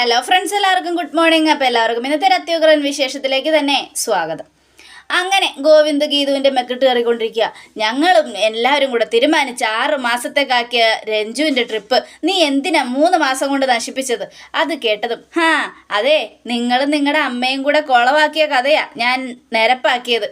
Hello friends എല്ലാവർക്കും good morning അപ്പോൾ എല്ലാവർക്കും ഇന്നത്തെ ഒരു അത്യുഗ്രൻ വിശേഷത്തിലേക്ക് തന്നെ സ്വാഗതം. അങ്ങനെ ഗോവിന്ദ് ഗീതുവിന്റെ മെക്കിട്ട് കയറിക്കൊണ്ടിരിക്കുക. ഞങ്ങളും എല്ലാവരും കൂടെ തീരുമാനിച്ച് ആറ് മാസത്തേക്കാക്കിയ രഞ്ജുവിന്റെ ട്രിപ്പ് നീ എന്തിനാ മൂന്ന് മാസം കൊണ്ട് നശിപ്പിച്ചത്? അത് കേട്ടതും ഹാ അതെ നിങ്ങളും നിങ്ങളുടെ അമ്മയും കൂടെ കുളവാക്കിയ കഥയാ ഞാൻ നിരപ്പാക്കിയത്.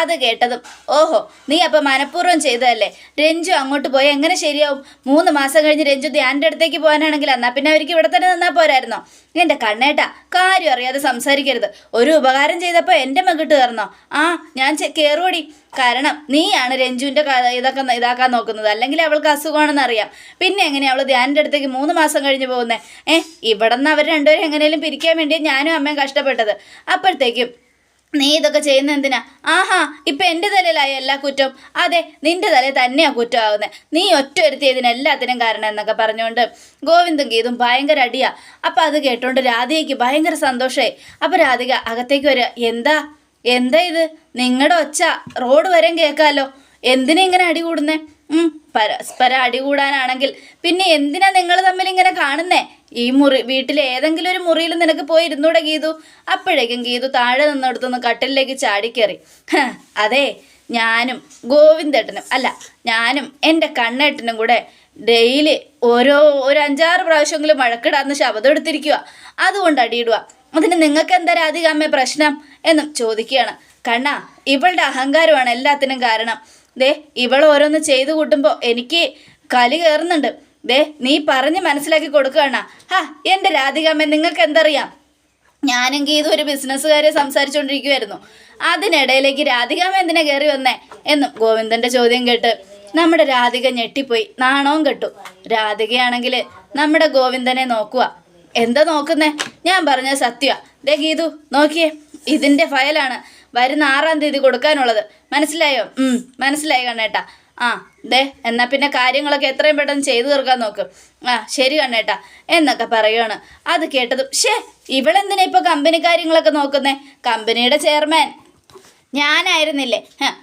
അത് കേട്ടതും ഓഹോ നീ അപ്പം മനഃപൂർവം ചെയ്തതല്ലേ? രഞ്ജു അങ്ങോട്ട് പോയി എങ്ങനെ ശരിയാവും? മൂന്ന് മാസം കഴിഞ്ഞ് രഞ്ജു ധ്യാന്റെ അടുത്തേക്ക് പോകാനാണെങ്കിൽ എന്നാൽ പിന്നെ അവർക്ക് ഇവിടെ തന്നെ നിന്നാൽ പോരായിരുന്നോ? എന്റെ കണ്ണേട്ടാ കാര്യം അറിയാതെ സംസാരിക്കരുത്. ഒരു ഉപകാരം ചെയ്തപ്പോൾ എന്റെ മകിട്ട് കയറുന്നോ ആ ഞാൻ കയറുപടി കാരണം നീയാണ് രഞ്ജുവിന്റെ ഇതൊക്കെ ഇതാക്കാൻ നോക്കുന്നത്. അല്ലെങ്കിൽ അവൾക്ക് അസുഖമാണെന്ന് അറിയാം. പിന്നെ എങ്ങനെയാണ് അവൾ ധ്യാനിന്റെ അടുത്തേക്ക് മൂന്ന് മാസം കഴിഞ്ഞ് പോകുന്നത് ഏഹ് ഇവിടെ നിന്ന് അവർ രണ്ടുപേരും എങ്ങനെയും പിരിക്കാൻ വേണ്ടി ഞാനും അമ്മയും കഷ്ടപ്പെട്ടത്. അപ്പോഴത്തേക്കും നീ ഇതൊക്കെ ചെയ്യുന്ന എന്തിനാ? ആഹാ ഇപ്പൊ എന്റെ തലയിലായ എല്ലാ കുറ്റവും. അതെ തലയിൽ തന്നെയാ കുറ്റമാകുന്നത് നീ ഒറ്റ ഒരുത്തി ഇതിനെല്ലാത്തിനും കാരണം എന്നൊക്കെ പറഞ്ഞുകൊണ്ട് ഗോവിന്ദും ഗീതും ഭയങ്കര അടിയാ. അപ്പൊ അത് കേട്ടോണ്ട് രാധികയ്ക്ക് ഭയങ്കര സന്തോഷമായി അപ്പൊ രാധിക അകത്തേക്ക് വരിക എന്താ? എന്താ ഇത്? നിങ്ങളുടെ ഒച്ച. റോഡ് വരെയും കേൾക്കാമല്ലോ എന്തിനാ ഇങ്ങനെ അടി കൂടുന്നേ? പരസ്പരം അടി കൂടാനാണെങ്കിൽ പിന്നെ എന്തിനാ നിങ്ങൾ തമ്മിൽ ഇങ്ങനെ കാണുന്നേ? ഈ മുറി വീട്ടിലെ ഏതെങ്കിലും ഒരു മുറിയിൽ നിനക്ക് പോയി ഇരുന്നൂടെ ഗീതു. അപ്പോഴേക്കും ഗീതു താഴെ നിന്നെടുത്തൊന്ന് കട്ടിലേക്ക് ചാടിക്കേറി. അതെ ഞാനും ഗോവിന്ദേട്ടനും അല്ല ഞാനും എന്റെ കണ്ണേട്ടനും കൂടെ ഡെയിലി ഓരോ ഒരു അഞ്ചാറ് പ്രാവശ്യമെങ്കിലും മഴക്കിടാന്ന് ശബ്ദം എടുത്തിരിക്കുക അതുകൊണ്ട് അടിയിടുക അതിന് നിങ്ങൾക്ക് എന്താ രാധികാമ്മ പ്രശ്നം? എന്നും ചോദിക്കുകയാണ്. കണ്ണ ഇവളുടെ അഹങ്കാരമാണ് എല്ലാത്തിനും കാരണം. ദേ ഇവൾ ഓരോന്ന് ചെയ്തു കൂട്ടുമ്പോൾ എനിക്ക് കലി കയറുന്നുണ്ട് ദേ നീ പറഞ്ഞ് മനസ്സിലാക്കി കൊടുക്കുകയാണ് ഹാ എന്റെ രാധികാമ്മ നിങ്ങൾക്ക് എന്തറിയാം? ഞാനെങ്കിൽ ഇതൊരു ബിസിനസ്സുകാരെ സംസാരിച്ചുകൊണ്ടിരിക്കുമായിരുന്നു അതിനിടയിലേക്ക് രാധികാമ്മ എന്തിനാ കയറി വന്നേ? എന്നും ഗോവിന്ദന്റെ ചോദ്യം കേട്ട് നമ്മുടെ രാധിക ഞെട്ടിപ്പോയി. നാണവും കെട്ടു. രാധികയാണെങ്കിൽ നമ്മുടെ ഗോവിന്ദനെ നോക്കുക എന്താ നോക്കുന്നേ? ഞാൻ പറഞ്ഞ സത്യ ദേ ഗീതു നോക്കിയേ. ഇതിന്റെ ഫയലാണ്. വരുന്ന ആറാം തീയതി കൊടുക്കാനുള്ളത്. മനസ്സിലായോ? മനസ്സിലായി കണ്ണേട്ടാ. ആ ദേ എന്നാ പിന്നെ കാര്യങ്ങളൊക്കെ എത്രയും പെട്ടെന്ന് ചെയ്തു തീർക്കാൻ നോക്ക്. ആ ശരി കണ്ണേട്ടാ. എന്നൊക്കെ പറയുകയാണ് അത് കേട്ടതും ഷേ ഇവളെന്തിനാ ഇപ്പൊ കമ്പനി കാര്യങ്ങളൊക്കെ നോക്കുന്നേ? കമ്പനിയുടെ ചെയർമാൻ. ഞാനായിരുന്നില്ലേ?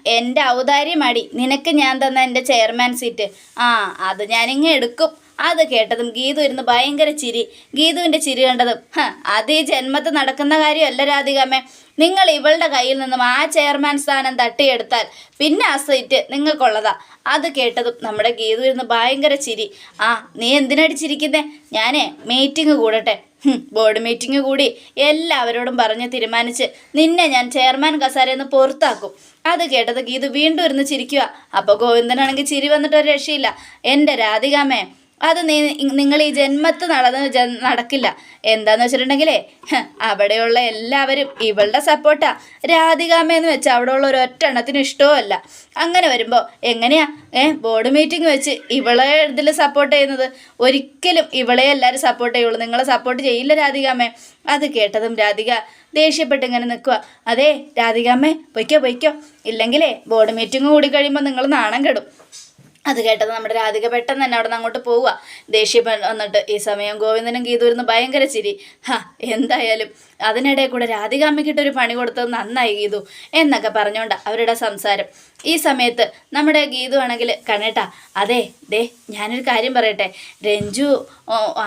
എന്റെ ഔദാര്യം അടി നിനക്ക് ഞാൻ തന്ന എന്റെ ചെയർമാൻ സീറ്റ്. ആ അത് ഞാനിങ്ങ് എടുക്കും. അത് കേട്ടതും ഗീതു ഇരുന്ന് ഭയങ്കര ചിരി. ഗീതുവിന്റെ ചിരി കണ്ടതും അത് ഈ ജന്മത്ത് നടക്കുന്ന കാര്യമല്ല രാധികാമേ നിങ്ങൾ ഇവളുടെ കയ്യിൽ നിന്നും ആ ചെയർമാൻ സ്ഥാനം തട്ടിയെടുത്താൽ പിന്നെ ആ സീറ്റ് നിങ്ങൾക്കുള്ളതാ. അത് കേട്ടതും നമ്മുടെ ഗീതു ഇരുന്ന് ഭയങ്കര ചിരി. ആ നീ എന്തിനടി ചിരിക്കുന്നേ? ഞാനേ മീറ്റിംഗ് കൂടട്ടെ. ബോർഡ് മീറ്റിംഗ് കൂടി. എല്ലാവരോടും പറഞ്ഞ് തീരുമാനിച്ച് നിന്നെ ഞാൻ ചെയർമാൻ കസാരയെന്ന് പുറത്താക്കും. അത് കേട്ടത് ഗീതു വീണ്ടും ഇരുന്ന് ചിരിക്കുക അപ്പോൾ ഗോവിന്ദനാണെങ്കിൽ ചിരി വന്നിട്ട് ഒരു രക്ഷയില്ല. എന്റെ രാധികാമേ അത് നിങ്ങൾ ഈ ജന്മത്ത് നടന്ന് നടക്കില്ല. എന്താന്ന് വെച്ചിട്ടുണ്ടെങ്കിലേ അവിടെയുള്ള എല്ലാവരും ഇവളുടെ സപ്പോർട്ടാ. രാധികാമയെന്ന് വെച്ച് അവിടെയുള്ള ഒരു ഒറ്റ എണ്ണത്തിന് ഇഷ്ടവുമല്ല. അങ്ങനെ വരുമ്പോൾ എങ്ങനെയാ ഏ ബോർഡ് മീറ്റിംഗ് വെച്ച് ഇവളെ ഇതിൽ സപ്പോർട്ട് ചെയ്യുന്നത്? ഒരിക്കലും ഇവളെ എല്ലാവരും സപ്പോർട്ട് ചെയ്യുള്ളൂ. നിങ്ങളെ സപ്പോർട്ട് ചെയ്യില്ല രാധികാമ്മേ അത് കേട്ടതും രാധിക ദേഷ്യപ്പെട്ട് ഇങ്ങനെ നിൽക്കുക അതെ രാധികാമ്മേ പൊയ്ക്കോ പൊയ്ക്കോ. ഇല്ലെങ്കിലേ ബോർഡ് മീറ്റിംഗ് കൂടി കഴിയുമ്പോൾ നിങ്ങൾ നാണം കെടും. അത് കേട്ടത് നമ്മുടെ രാധിക പെട്ടെന്ന് തന്നെ അവിടെ നിന്ന് അങ്ങോട്ട് പോവുക. ദേഷ്യം വന്നിട്ട് ഈ സമയം ഗോവിന്ദനും ഗീതു ഇരുന്ന് ഭയങ്കര ചിരി. ഹാ എന്തായാലും അതിനിടെ കൂടെ രാധിക അമ്മയ്ക്കിട്ടൊരു പണി കൊടുത്തത് നന്നായി ഗീതു എന്നൊക്കെ പറഞ്ഞുകൊണ്ട് അവരുടെ സംസാരം. ഈ സമയത്ത് നമ്മുടെ ഗീതു ആണെങ്കിൽ കണേട്ടാ അതെ ദേ ഞാനൊരു കാര്യം പറയട്ടെ. രഞ്ജു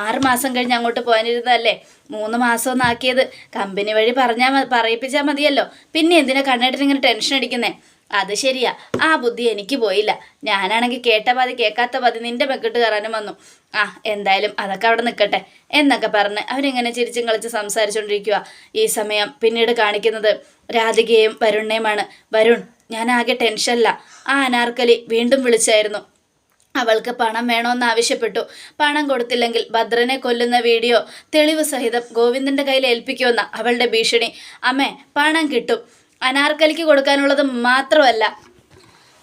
ആറ് മാസം കഴിഞ്ഞ് അങ്ങോട്ട് പോകാനിരുന്നതല്ലേ? മൂന്ന് മാസം ഒന്നാക്കിയത്. കമ്പനി വഴി പറഞ്ഞാൽ പറയിപ്പിച്ചാൽ മതിയല്ലോ. പിന്നെ എന്തിനാ കണ്ണേട്ടൻ ഇങ്ങനെ ടെൻഷൻ അടിക്കുന്നേ? അത് ശരിയാ. ആ ബുദ്ധി എനിക്ക് പോയില്ല. ഞാനാണെങ്കിൽ കേട്ട പാതി കേൾക്കാത്ത പാതി നിന്റെ മെക്കിട്ട് കയറാനും വന്നു. ആ എന്തായാലും അതൊക്കെ അവിടെ നിൽക്കട്ടെ എന്നൊക്കെ പറഞ്ഞ് അവരിങ്ങനെ ചിരിച്ചും കളിച്ച് സംസാരിച്ചുകൊണ്ടിരിക്കുക ഈ സമയം പിന്നീട് കാണിക്കുന്നത് രാധികയും വരുണ്ണയുമാണ് വരുൺ ഞാൻ ആകെ ടെൻഷനല്ല ആ അനാർക്കലി വീണ്ടും വിളിച്ചായിരുന്നു. അവൾക്ക് പണം വേണമെന്ന് ആവശ്യപ്പെട്ടു. പണം കൊടുത്തില്ലെങ്കിൽ ഭദ്രനെ കൊല്ലുന്ന വീഡിയോ തെളിവ് സഹിതം ഗോവിന്ദന്റെ കയ്യിൽ ഏൽപ്പിക്കുമെന്ന അവളുടെ ഭീഷണി. അമ്മേ പണം കിട്ടും. അനാർക്കലിക്ക് കൊടുക്കാനുള്ളത് മാത്രമല്ല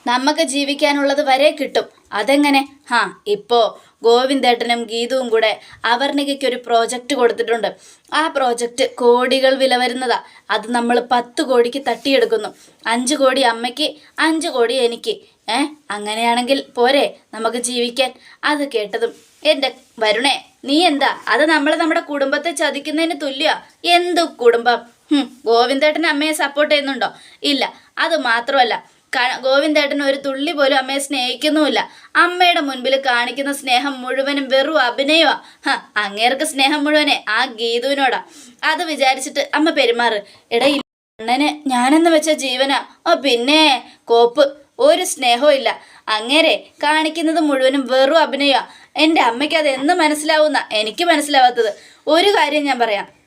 നമുക്ക് ജീവിക്കാനുള്ളത് വരെ കിട്ടും. അതെങ്ങനെ? ഹാ ഇപ്പോൾ ഗോവിന്ദേട്ടനും ഗീതുവും കൂടെ അവർണികയ്ക്ക് ഒരു പ്രോജക്റ്റ് കൊടുത്തിട്ടുണ്ട്. ആ പ്രോജക്റ്റ് കോടികൾ വില വരുന്നതാ. അത് നമ്മൾ പത്ത് കോടിക്ക് തട്ടിയെടുക്കുന്നു. അഞ്ച് കോടി അമ്മയ്ക്ക് അഞ്ച് കോടി എനിക്ക് ഏ അങ്ങനെയാണെങ്കിൽ പോരെ നമുക്ക് ജീവിക്കാൻ? അത് കേട്ടതും എന്റെ വരുണേ നീ എന്താ? അത് നമ്മൾ നമ്മുടെ കുടുംബത്തെ ചതിക്കുന്നതിന് തുല്യ? എന്തു കുടുംബം? ഗോവിന്ദേട്ടൻ അമ്മയെ സപ്പോർട്ട് ചെയ്യുന്നുണ്ടോ? ഇല്ല അത് മാത്രമല്ല. ഗോവിന്ദേട്ടൻ ഒരു തുള്ളി പോലും അമ്മയെ സ്നേഹിക്കുന്നുമില്ല. അമ്മയുടെ മുൻപിൽ കാണിക്കുന്ന സ്നേഹം മുഴുവനും വെറും അഭിനയമാ. അങ്ങേർക്ക് സ്നേഹം മുഴുവനെ ആ ഗീതുവിനോടാ. അത് വിചാരിച്ചിട്ട് അമ്മ പെരുമാറ്. എടാ അണ്ണന് ഞാനെന്ന് വെച്ച ജീവനാ. ഓ പിന്നെ കോപ്പ് ഒരു സ്നേഹവും ഇല്ല. അങ്ങേരെ കാണിക്കുന്നത് മുഴുവനും വെറും അഭിനയമാ. എന്റെ അമ്മയ്ക്ക് അത് എന്ന് മനസ്സിലാവുന്ന? എനിക്ക് മനസ്സിലാവാത്തത്. ഒരു കാര്യം ഞാൻ പറയാം.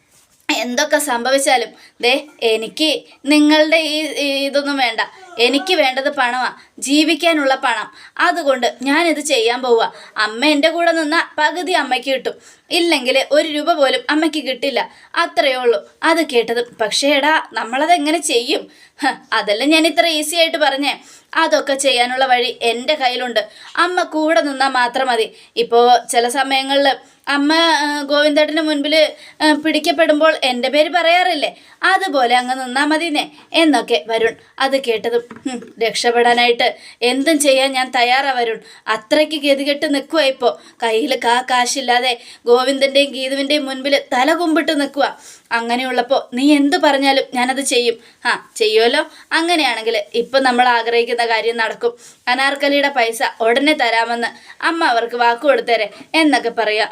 എന്തൊക്കെ സംഭവിച്ചാലും ദേ എനിക്ക് നിങ്ങളുടെ ഈ ഇതൊന്നും വേണ്ട. എനിക്ക് വേണ്ടത് പണമാണ് ജീവിക്കാനുള്ള പണം. അതുകൊണ്ട് ഞാനിത് ചെയ്യാൻ പോവുക. അമ്മ എന്റെ കൂടെ നിന്ന പകുതി അമ്മയ്ക്ക് കിട്ടും. ഇല്ലെങ്കിൽ ഒരു രൂപ പോലും അമ്മയ്ക്ക് കിട്ടില്ല. അത്രയേ ഉള്ളൂ. അത് കേട്ടത്. പക്ഷേ എടാ നമ്മളത് എങ്ങനെ ചെയ്യും അതല്ല ഞാൻ ഇത്ര ഈസി ആയിട്ട് പറഞ്ഞേ. അതൊക്കെ ചെയ്യാനുള്ള വഴി എന്റെ കയ്യിലുണ്ട്. അമ്മ കൂടെ നിന്നാൽ മാത്രം മതി. ഇപ്പോൾ ചില സമയങ്ങളിൽ അമ്മ ഗോവിന്ദേട്ടന് മുൻപിൽ പിടിക്കപ്പെടുമ്പോൾ എന്റെ പേര് പറയാറില്ലേ? അതുപോലെ അങ്ങ് നിന്നാൽ മതിനെ എന്നൊക്കെ വരുൺ. അത് കേട്ടതും രക്ഷപ്പെടാനായിട്ട് എന്തും ചെയ്യാൻ ഞാൻ തയ്യാറാ വരുൺ. അത്രയ്ക്ക് ഗതികെട്ട് നിൽക്കുക ഇപ്പോൾ കയ്യിൽ കാ കാശില്ലാതെ ഗോവിന്ദന്റെയും ഗീതുവിന്റെയും മുൻപിൽ തല കുമ്പിട്ട് നിൽക്കുക അങ്ങനെയുള്ളപ്പോൾ നീ എന്ത് പറഞ്ഞാലും ഞാനത് ചെയ്യും. ആ ചെയ്യുമല്ലോ അങ്ങനെയാണെങ്കിൽ ഇപ്പം നമ്മൾ ആഗ്രഹിക്കുന്ന കാര്യം നടക്കും. അനാർക്കലിയുടെ പൈസ ഉടനെ തരാമെന്ന് അമ്മ അവർക്ക് വാക്ക് കൊടുത്തേരെ എന്നൊക്കെ പറയാം.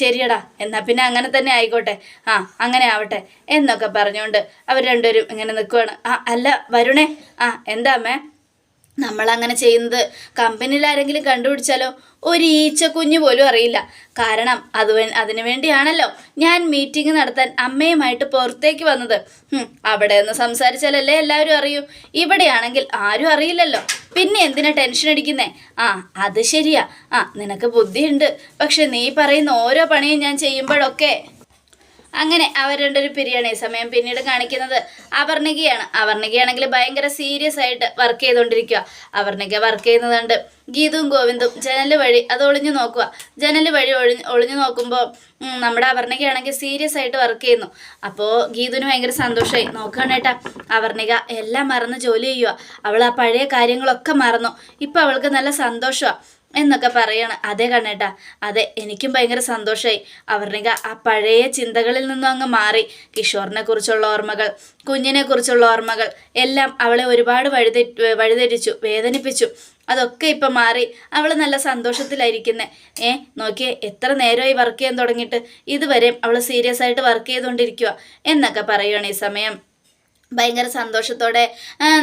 ശരിയടാ എന്നാൽ പിന്നെ അങ്ങനെ തന്നെ ആയിക്കോട്ടെ. ആ അങ്ങനെ ആവട്ടെ എന്നൊക്കെ പറഞ്ഞുകൊണ്ട് അവർ രണ്ടുപേരും ഇങ്ങനെ നിൽക്കുവാണ് ആ അല്ല വരുണേ. ആ എന്താ അമ്മേ? നമ്മൾ അങ്ങനെ ചെയ്യുന്നത്. കമ്പനിയിൽ ആരെങ്കിലും കണ്ടുപിടിച്ചാലോ? ഒരു ഈച്ച കുഞ്ഞു പോലും അറിയില്ല. കാരണം അത് അതിനു വേണ്ടിയാണല്ലോ ഞാൻ മീറ്റിംഗ് നടത്താൻ അമ്മയുമായിട്ട് പുറത്തേക്ക് വന്നത്. അവിടെ നിന്ന് സംസാരിച്ചാലല്ലേ എല്ലാവരും അറിയൂ. ഇവിടെയാണെങ്കിൽ ആരും അറിയില്ലല്ലോ. പിന്നെ എന്തിനാ ടെൻഷൻ അടിക്കുന്നേ? ആ അത് ശരിയാ. ആ നിനക്ക് ബുദ്ധിയുണ്ട്. പക്ഷെ നീ പറയുന്ന ഓരോ പണിയും ഞാൻ ചെയ്യുമ്പോഴൊക്കെ അങ്ങനെ അവർ രണ്ടൊരു പിരിയാണ്. ഈ സമയം പിന്നീട് കാണിക്കുന്നത് അവർണികയാണ് അവർണികയാണെങ്കിൽ ഭയങ്കര സീരിയസ് ആയിട്ട് വർക്ക് ചെയ്തുകൊണ്ടിരിക്കുക അപർണിക വർക്ക് ചെയ്യുന്നതുണ്ട് ഗീതും ഗോവിന്ദും ജനൽ വഴി അത് ഒളിഞ്ഞു നോക്കുക ജനൽ വഴി ഒളിഞ്ഞ് ഒളിഞ്ഞു നോക്കുമ്പോൾ നമ്മുടെ അപർണികയാണെങ്കിൽ സീരിയസ് ആയിട്ട് വർക്ക് ചെയ്യുന്നു. അപ്പോൾ ഗീതുവിന് ഭയങ്കര സന്തോഷമായി നോക്കുകയാണ് കേട്ടാ അവർണിക എല്ലാം മറന്ന് ജോലി ചെയ്യുക അവൾ ആ പഴയ കാര്യങ്ങളൊക്കെ മറന്നു. ഇപ്പം അവൾക്ക് നല്ല സന്തോഷമാണ് എന്നൊക്കെ പറയാണ്. അതെ കണ്ണേട്ടാ. അതെ എനിക്കും ഭയങ്കര സന്തോഷമായി അവർണിക ആ പഴയ ചിന്തകളിൽ നിന്നും അങ്ങ് മാറി. കിഷോറിനെ കുറിച്ചുള്ള ഓർമ്മകൾ കുഞ്ഞിനെ കുറിച്ചുള്ള ഓർമ്മകൾ എല്ലാം അവളെ ഒരുപാട് വഴിതെ വഴിതെറ്റിച്ചു വേദനിപ്പിച്ചു. അതൊക്കെ ഇപ്പം മാറി. അവൾ നല്ല സന്തോഷത്തിലായിരിക്കുന്നത് ഏ നോക്കിയേ എത്ര നേരമായി വർക്ക് ചെയ്യാൻ തുടങ്ങിയിട്ട്. ഇതുവരെയും അവൾ സീരിയസ് ആയിട്ട് വർക്ക് ചെയ്തുകൊണ്ടിരിക്കുക എന്നൊക്കെ പറയുകയാണ് ഈ സമയം. ഭയങ്കര സന്തോഷത്തോടെ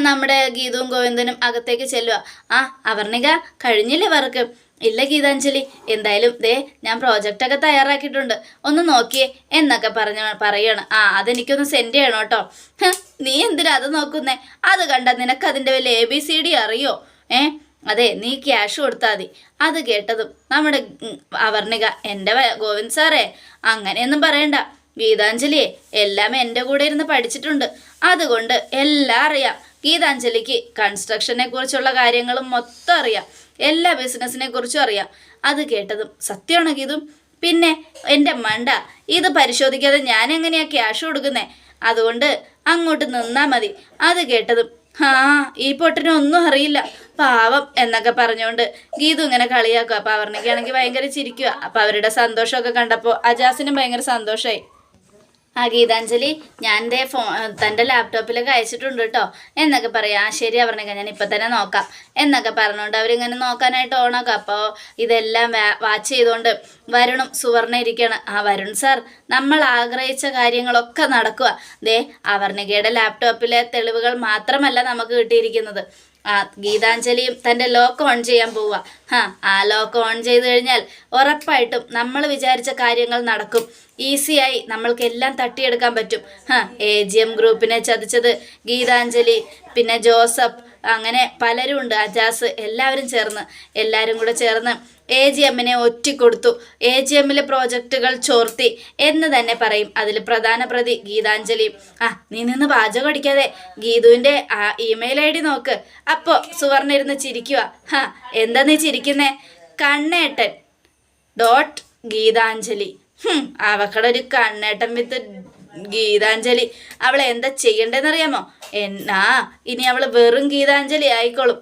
നമ്മുടെ ഗീതവും ഗോവിന്ദനും അകത്തേക്ക് ചെല്ലുക ആ അവർണിക കഴിഞ്ഞില്ലേ വർക്ക്? ഇല്ല ഗീതാഞ്ജലി എന്തായാലും ദേ ഞാൻ പ്രോജക്റ്റൊക്കെ തയ്യാറാക്കിയിട്ടുണ്ട്. ഒന്ന് നോക്കിയേ എന്നൊക്കെ പറഞ്ഞ പറയാണ്. ആ അതെനിക്കൊന്ന് സെൻഡ് ചെയ്യണം കേട്ടോ. നീ എന്തിനാ അത് നോക്കുന്നേ? അത് കണ്ട നിനക്ക് അതിന്റെ വല്ല എ ബി സി ഡി അറിയോ? ഏ അതെ നീ ക്യാഷ് കൊടുത്താൽ മതി. അത് കേട്ടതും നമ്മുടെ അവർണിക എന്റെ ഗോവിന്ദ് സാറേ അങ്ങനെയൊന്നും പറയണ്ട. ഗീതാഞ്ജലിയെ എല്ലാം എന്റെ കൂടെ ഇരുന്ന് പഠിച്ചിട്ടുണ്ട്. അതുകൊണ്ട് എല്ലാം അറിയാം. ഗീതാഞ്ജലിക്ക് കൺസ്ട്രക്ഷനെ കുറിച്ചുള്ള കാര്യങ്ങളും മൊത്തം അറിയാം. എല്ലാ ബിസിനസ്സിനെ കുറിച്ചും അറിയാം. അത് കേട്ടതും സത്യമാണ് ഗീതും. പിന്നെ എന്റെ മണ്ട ഇത് പരിശോധിക്കാതെ ഞാൻ എങ്ങനെയാ ക്യാഷ് കൊടുക്കുന്നേ? അതുകൊണ്ട് അങ്ങോട്ട് നിന്നാൽ മതി. അത് കേട്ടതും ആ ഈ പൊട്ടിനൊന്നും അറിയില്ല. പാവം എന്നൊക്കെ പറഞ്ഞുകൊണ്ട് ഗീതു ഇങ്ങനെ കളിയാക്കുക അപ്പൊ ആണെങ്കിൽ ഭയങ്കര ചിരിക്കുക അപ്പോൾ അവരുടെ സന്തോഷമൊക്കെ കണ്ടപ്പോൾ അജാസിനും ഭയങ്കര സന്തോഷമായി ആ ഗീതാഞ്ജലി ഞാൻ എന്റെ ഫോ തന്റെ ലാപ്ടോപ്പിലൊക്കെ അയച്ചിട്ടുണ്ട് കേട്ടോ എന്നൊക്കെ പറയാം. ആ ശരി പറഞ്ഞേക്കാം ഞാൻ ഇപ്പം തന്നെ നോക്കാം. എന്നൊക്കെ പറഞ്ഞുകൊണ്ട് അവരിങ്ങനെ നോക്കാനായിട്ട് ഓണാക്കാം. അപ്പോൾ ഇതെല്ലാം വാച്ച് ചെയ്തുകൊണ്ട് വരുണും സുവർണ ഇരിക്കുകയാണ് ആ വരുൺ സാർ നമ്മൾ ആഗ്രഹിച്ച കാര്യങ്ങളൊക്കെ നടക്കുക ദേ അവർണികയുടെ ലാപ്ടോപ്പിലെ തെളിവുകൾ മാത്രമല്ല നമുക്ക് കിട്ടിയിരിക്കുന്നത്. ആ ഗീതാഞ്ജലിയും തന്റെ ലോക്ക് ഓൺ ചെയ്യാൻ പോവുക. ഹാ ആ ലോക്ക് ഓൺ ചെയ്ത് കഴിഞ്ഞാൽ ഉറപ്പായിട്ടും നമ്മൾ വിചാരിച്ച കാര്യങ്ങൾ നടക്കും. ഈസിയായി നമ്മൾക്ക് എല്ലാം തട്ടിയെടുക്കാൻ പറ്റും. ഹാ എ ജി എം ഗ്രൂപ്പിനെ ചതിച്ചത് ഗീതാഞ്ജലി പിന്നെ ജോസഫ് അങ്ങനെ പലരും ഉണ്ട് അജാസ് എല്ലാവരും ചേർന്ന് എല്ലാവരും കൂടെ ചേർന്ന് എ ജി എമ്മിനെ ഒറ്റിക്കൊടുത്തു. എ ജി എമ്മിലെ പ്രോജക്റ്റുകൾ ചോർത്തി എന്ന് തന്നെ പറയും. അതിൽ പ്രധാന പ്രതി ഗീതാഞ്ജലിയും ആ നീ നിന്ന് പാചകം അടിക്കാതെ ഗീതുവിന്റെ ആ ഇമെയിൽ ഐ ഡി നോക്ക്. അപ്പോൾ സുവർണ ഇരുന്ന് ചിരിക്കുക ഹാ എന്താ നീ ചിരിക്കുന്നേ? കണ്ണേട്ടൻ. ഡോട്ട് ഗീതാഞ്ജലി. അവക്കടെ ഒരു കണ്ണേട്ടൻ വിത്ത് ഗീതാഞ്ജലി. അവൾ എന്താ ചെയ്യണ്ടെന്നറിയാമോ എന്നാ ഇനി അവൾ വെറും ഗീതാഞ്ജലി ആയിക്കോളും.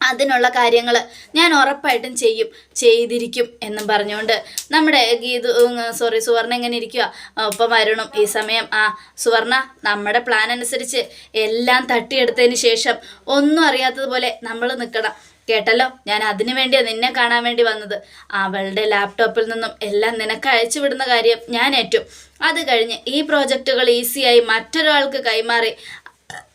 അതിനുള്ള കാര്യങ്ങൾ ഞാൻ ഉറപ്പായിട്ടും ചെയ്യും ചെയ്തിരിക്കും എന്നും പറഞ്ഞുകൊണ്ട് നമ്മുടെ ഗീതു സോറി സുവർണ എങ്ങനെ ഇരിക്കുക ഒപ്പം വരണം ഈ സമയം. ആ സുവർണ നമ്മുടെ പ്ലാൻ അനുസരിച്ച് എല്ലാം തട്ടിയെടുത്തതിന് ശേഷം ഒന്നും അറിയാത്തതുപോലെ നമ്മൾ നിൽക്കണം കേട്ടല്ലോ? ഞാൻ അതിനു വേണ്ടിയാ നിന്നെ കാണാൻ വേണ്ടി വന്നത്. അവളുടെ ലാപ്ടോപ്പിൽ നിന്നും എല്ലാം നിനക്ക് അയച്ചു വിടുന്ന കാര്യം ഞാൻ ഏറ്റു. അത് കഴിഞ്ഞ് ഈ പ്രോജക്റ്റുകൾ ഈസിയായി മറ്റൊരാൾക്ക് കൈമാറി.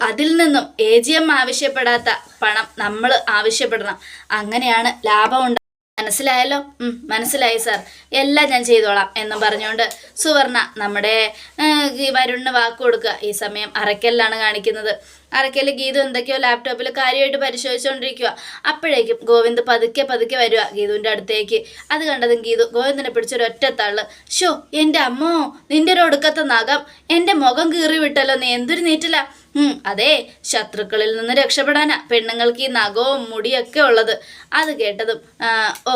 അതിൽ നിന്നും എ ജി എം ആവശ്യപ്പെടാത്ത പണം നമ്മൾ ആവശ്യപ്പെടണം. അങ്ങനെയാണ് ലാഭം ഉണ്ട മനസ്സിലായല്ലോ? മനസ്സിലായി സാർ. എല്ലാം ഞാൻ ചെയ്തോളാം എന്നും പറഞ്ഞുകൊണ്ട് സുവർണ നമ്മുടെ വരുണിന് വാക്ക് കൊടുക്കുക. ഈ സമയം അറയ്ക്കലിലാണ് കാണിക്കുന്നത്. അറയ്ക്കൽ ഗീതു എന്തൊക്കെയോ ലാപ്ടോപ്പിൽ കാര്യമായിട്ട് പരിശോധിച്ചുകൊണ്ടിരിക്കുക അപ്പോഴേക്കും ഗോവിന്ദ് പതുക്കെ പതുക്കെ വരിക ഗീതുവിന്റെ അടുത്തേക്ക്. അത് കണ്ടതും ഗീതു ഗോവിന്ദനെ പിടിച്ചൊരു ഒറ്റ തള്ള്. ഷോ എന്റെ അമ്മോ നിന്റെ ഒരു ഒടുക്കത്തെ നഖം. എന്റെ മുഖം കീറി വിട്ടല്ലോ നീ എന്തൊരു നീറ്റില്ല അതെ ശത്രുക്കളിൽ നിന്ന് രക്ഷപ്പെടാനാ പെണ്ണുങ്ങൾക്ക് ഈ നഖവും മുടിയൊക്കെ ഉള്ളത്. അത് കേട്ടതും ഓ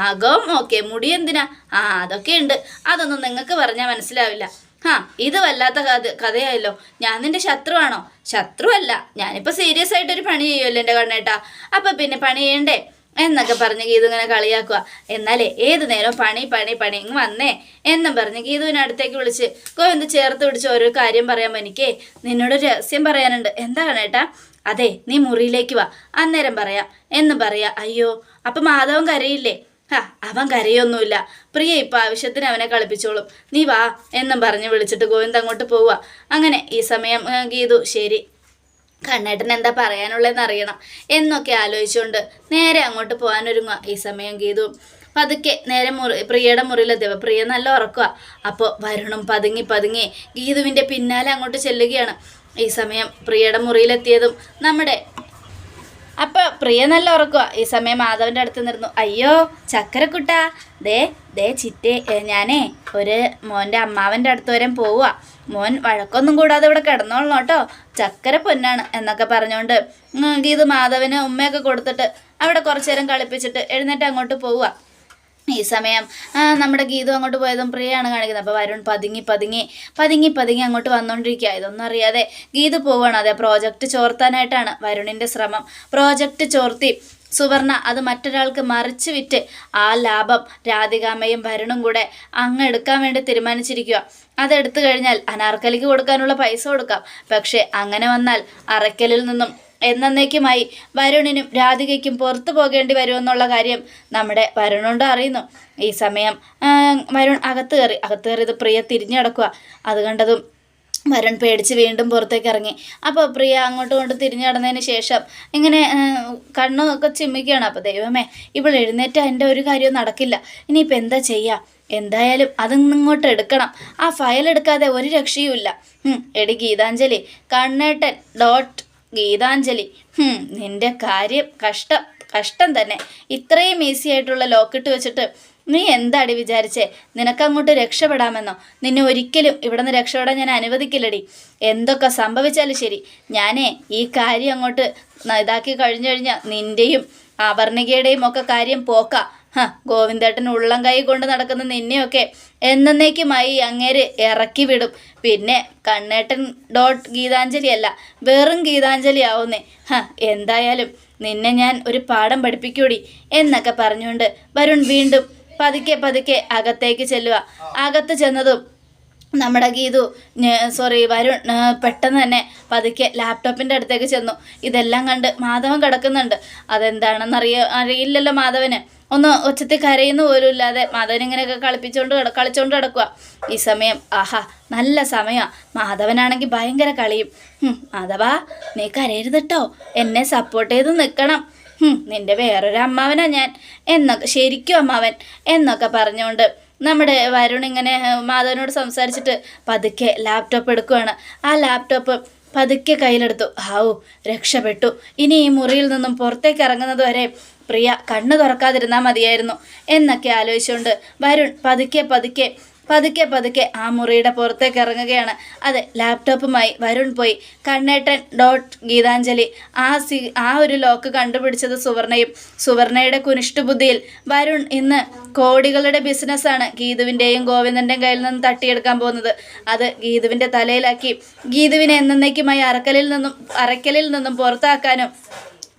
നഖവും ഓക്കെ മുടി എന്തിനാ? ആ അതൊക്കെ ഉണ്ട്. അതൊന്നും നിങ്ങൾക്ക് പറഞ്ഞാൽ മനസ്സിലാവില്ല. ഹാ ഇത് വല്ലാത്ത കഥ കഥയായല്ലോ. ഞാൻ നിന്റെ ശത്രുവാണോ? ശത്രുവല്ല. ഞാനിപ്പോൾ സീരിയസ് ആയിട്ടൊരു പണി ചെയ്യുമല്ലോ എന്റെ കണ്ണേട്ടാ. അപ്പം പിന്നെ പണി ചെയ്യണ്ടേ? എന്നൊക്കെ പറഞ്ഞ് ഗീതു ഇങ്ങനെ കളിയാക്കുക എന്നാലേ ഏത് നേരം പണി പണി പണി ഇങ്ങ് വന്നേ എന്നും പറഞ്ഞ് ഗീതുവിനെ അടുത്തേക്ക് വിളിച്ച് ഗോവിന്ദ് ചേർത്ത് പിടിച്ച് ഓരോ കാര്യം പറയാൻ എനിക്കേ? നിന്നോട് രഹസ്യം പറയാനുണ്ട്. എന്താ കണേട്ടാ അതെ നീ മുറിയിലേക്ക് വാ. അന്നേരം പറയാം. എന്ന് പറയാ. അയ്യോ അപ്പം മാധവൻ കരയില്ലേ? അവൻ കരയൊന്നുമില്ല. പ്രിയ ഇപ്പം ആവശ്യത്തിന് അവനെ കളിപ്പിച്ചോളും. നീ വാ എന്നും പറഞ്ഞ് വിളിച്ചിട്ട് ഗോവിന്ദ് അങ്ങോട്ട് പോവുക. അങ്ങനെ ഈ സമയം ഗീതു ശരി. കണ്ണേട്ടൻ എന്താ പറയാനുള്ളതെന്ന് അറിയണം എന്നൊക്കെ ആലോചിച്ചുകൊണ്ട് നേരെ അങ്ങോട്ട് പോകാനൊരുങ്ങുക ഈ സമയം ഗീതു. പതുക്കെ നേരെ മുറി പ്രിയയുടെ മുറിയിലെത്തിയപ്പോൾ പ്രിയ നല്ല ഉറക്കുക അപ്പോൾ വരുണും പതുങ്ങി പതുങ്ങി ഗീതുവിന്റെ പിന്നാലെ അങ്ങോട്ട് ചെല്ലുകയാണ്. ഈ സമയം പ്രിയയുടെ മുറിയിലെത്തിയതും നമ്മുടെ അപ്പൊ പ്രിയ നല്ല ഉറക്കുക ഈ സമയം മാധവന്റെ അടുത്ത് നിന്നിരുന്നു. അയ്യോ ചക്കരക്കുട്ട. ദേ ദേ ചിറ്റേ ഞാനേ ഒരു മോന്റെ അമ്മാവന്റെ അടുത്ത് വരെ പോവുക മോൻ വഴക്കൊന്നും കൂടാതെ ഇവിടെ കിടന്നോളണം കേട്ടോ. ചക്കര പൊന്നാണ് എന്നൊക്കെ പറഞ്ഞുകൊണ്ട് ഗീത് മാധവന് ഉമ്മയൊക്കെ കൊടുത്തിട്ട് അവിടെ കുറച്ചു നേരം കളിപ്പിച്ചിട്ട് എഴുന്നേറ്റ് അങ്ങോട്ട് പോവുക ഈ സമയം നമ്മുടെ ഗീതു അങ്ങോട്ട് പോയതും പ്രിയയാണ് കാണിക്കുന്നത്. അപ്പോൾ വരുൺ പതുങ്ങി പതുങ്ങി പതുങ്ങി പതുങ്ങി അങ്ങോട്ട് വന്നുകൊണ്ടിരിക്കുക ഇതൊന്നും അറിയാതെ ഗീതു പോവുകയാണ് അതെ പ്രോജക്റ്റ് ചോർത്താനായിട്ടാണ് വരുണിന്റെ ശ്രമം. പ്രോജക്റ്റ് ചോർത്തി. സുവർണ അത് മറ്റൊരാൾക്ക് മറിച്ച് വിറ്റ് ആ ലാഭം രാധികാമ്മയും വരുണും കൂടെ അങ്ങ് എടുക്കാൻ വേണ്ടി തീരുമാനിച്ചിരിക്കുക അതെടുത്തു കഴിഞ്ഞാൽ അനാർക്കലിക്ക് കൊടുക്കാനുള്ള പൈസ കൊടുക്കാം. പക്ഷേ അങ്ങനെ വന്നാൽ അറയ്ക്കലിൽ നിന്നും എന്നേക്കുമായി വരുണിനും രാധികയ്ക്കും പുറത്തു പോകേണ്ടി വരുമെന്നുള്ള കാര്യം നമ്മുടെ വരുണുണ്ട് അറിയുന്നു. ഈ സമയം വരുൺ അകത്ത് കയറി അകത്ത് കയറിയത് പ്രിയ തിരിഞ്ഞു കിടക്കുക അത് കണ്ടതും വരുൺ പേടിച്ച് വീണ്ടും പുറത്തേക്ക് ഇറങ്ങി. അപ്പോൾ പ്രിയ അങ്ങോട്ടും ഇങ്ങോട്ടും തിരിഞ്ഞു നടന്നതിന് ശേഷം ഇങ്ങനെ കണ്ണൊക്കെ ചിമ്മിക്കുകയാണ്. അപ്പോൾ ദൈവമേ ഇവൾ എഴുന്നേറ്റ് എന്റെ ഒരു കാര്യവും നടക്കില്ല. ഇനിയിപ്പോൾ എന്താ ചെയ്യുക എന്തായാലും അതിങ്ങോട്ട് എടുക്കണം. ആ ഫയൽ എടുക്കാതെ ഒരു രക്ഷയുമില്ല. എടി ഗീതാഞ്ജലി കണ്ണേട്ടൻ ഡോട്ട് ഗീതാഞ്ജലി. നിന്റെ കാര്യം കഷ്ടം കഷ്ടം തന്നെ. ഇത്രയും ഈസി ആയിട്ടുള്ള ലോക്കിട്ട് വെച്ചിട്ട് നീ എന്താടി വിചാരിച്ചേ? നിനക്കങ്ങോട്ട് രക്ഷപ്പെടാമെന്നോ? നിന്നെ ഒരിക്കലും ഇവിടെ നിന്ന് രക്ഷപ്പെടാൻ ഞാൻ അനുവദിക്കില്ലടി. എന്തൊക്കെ സംഭവിച്ചാലും ശരി. ഞാനേ ഈ കാര്യം അങ്ങോട്ട് ഇതാക്കി കഴിഞ്ഞു കഴിഞ്ഞാൽ നിന്റെയും അവർണികയുടെയും ഒക്കെ കാര്യം പോക്ക. ഹ ഗോവിന്ദേട്ടൻ ഉള്ളം കൈ കൊണ്ട് നടക്കുന്ന നിന്നെയൊക്കെ എന്നേക്കുമായി അങ്ങേര് ഇറക്കി വിടും. പിന്നെ കണ്ണേട്ടൻ ഡോട്ട് ഗീതാഞ്ജലി അല്ല വെറും ഗീതാഞ്ജലി ആവുന്നേ ഹ എന്തായാലും നിന്നെ ഞാൻ ഒരു പാഠം പഠിപ്പിക്കൂടി എന്നൊക്കെ പറഞ്ഞുകൊണ്ട് വരുൺ വീണ്ടും പതുക്കെ പതുക്കെ അകത്തേക്ക് ചെല്ലുക. അകത്ത് ചെന്നതും നമ്മുടെ ഗീതു സോറി വരുൺ പെട്ടെന്ന് തന്നെ പതുക്കെ ലാപ്ടോപ്പിന്റെ അടുത്തേക്ക് ചെന്നു. ഇതെല്ലാം കണ്ട് മാധവൻ കിടക്കുന്നുണ്ട്. അതെന്താണെന്ന് അറിയ അറിയില്ലല്ലോ മാധവന്. ഒന്ന് ഒച്ചത്തിൽ കരയുന്ന പോലും ഇല്ലാതെ മാധവൻ ഇങ്ങനെയൊക്കെ കളിപ്പിച്ചുകൊണ്ട് കിട കളിച്ചുകൊണ്ട് കിടക്കുക ഈ സമയം ആഹാ നല്ല സമയമാണ് മാധവനാണെങ്കിൽ ഭയങ്കര കളിയും. മാധവ നീ കരയരുത് കേട്ടോ എന്നെ സപ്പോർട്ട് ചെയ്ത് നിൽക്കണം നിന്റെ വേറൊരു അമ്മാവനാ ഞാൻ. എന്നൊക്കെ ശരിക്കും അമ്മാവൻ. എന്നൊക്കെ പറഞ്ഞുകൊണ്ട് നമ്മുടെ വരുൺ ഇങ്ങനെ മാധവനോട് സംസാരിച്ചിട്ട് പതുക്കെ ലാപ്ടോപ്പ് എടുക്കുവാണ്. ആ ലാപ്ടോപ്പ് പതുക്കെ കയ്യിലെടുത്തു. ഹാവു രക്ഷപ്പെട്ടു. ഇനി ഈ മുറിയിൽ നിന്നും പുറത്തേക്ക് ഇറങ്ങുന്നത് വരെ പ്രിയ കണ്ണു തുറക്കാതിരുന്നാൽ മതിയായിരുന്നു എന്നൊക്കെ ആലോചിച്ചുകൊണ്ട് വരുൺ പതുക്കെ പതുക്കെ പതുക്കെ പതുക്കെ ആ മുറിയുടെ പുറത്തേക്ക് ഇറങ്ങുകയാണ്. അതെ ലാപ്ടോപ്പുമായി വരുൺ പോയി. കണ്ണേട്ടൻ ഡോട്ട് ഗീതാഞ്ജലി ആ സി ആ ഒരു ലോക്ക് കണ്ടുപിടിച്ചത് സുവർണയും. സുവർണയുടെ കുനിഷ്ഠബുദ്ധിയിൽ വരുൺ ഇന്ന് കോടികളുടെ ബിസിനസ്സാണ് ഗീതുവിന്റെയും ഗോവിന്ദന്റെയും കയ്യിൽ നിന്ന് തട്ടിയെടുക്കാൻ പോകുന്നത്. അത് ഗീതുവിന്റെ തലയിലാക്കി ഗീതുവിനെ എന്നേക്കുമായി അറക്കലിൽ നിന്നും അറക്കലിൽ നിന്നും പുറത്താക്കാനും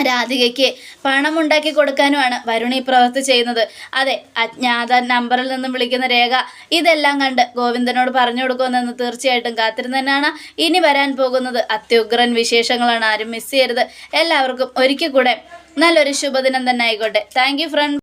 രാധികയ്ക്ക് പണം ഉണ്ടാക്കി കൊടുക്കാനുമാണ് വരുണി പ്രവൃത്തി ചെയ്യുന്നത്. അതെ അജ്ഞാത നമ്പറിൽ നിന്നും വിളിക്കുന്ന രേഖ ഇതെല്ലാം കണ്ട് ഗോവിന്ദനോട് പറഞ്ഞു കൊടുക്കുമെന്ന് തീർച്ചയായിട്ടും കാത്തിരുന്ന് ഇനി വരാൻ പോകുന്നത്. അത്യുഗ്രൻ വിശേഷങ്ങളാണ് ആരും മിസ് ചെയ്യരുത്. എല്ലാവർക്കും ഒരിക്കൽ കൂടെ നല്ലൊരു ശുഭദിനം തന്നെ ആയിക്കോട്ടെ. Thank front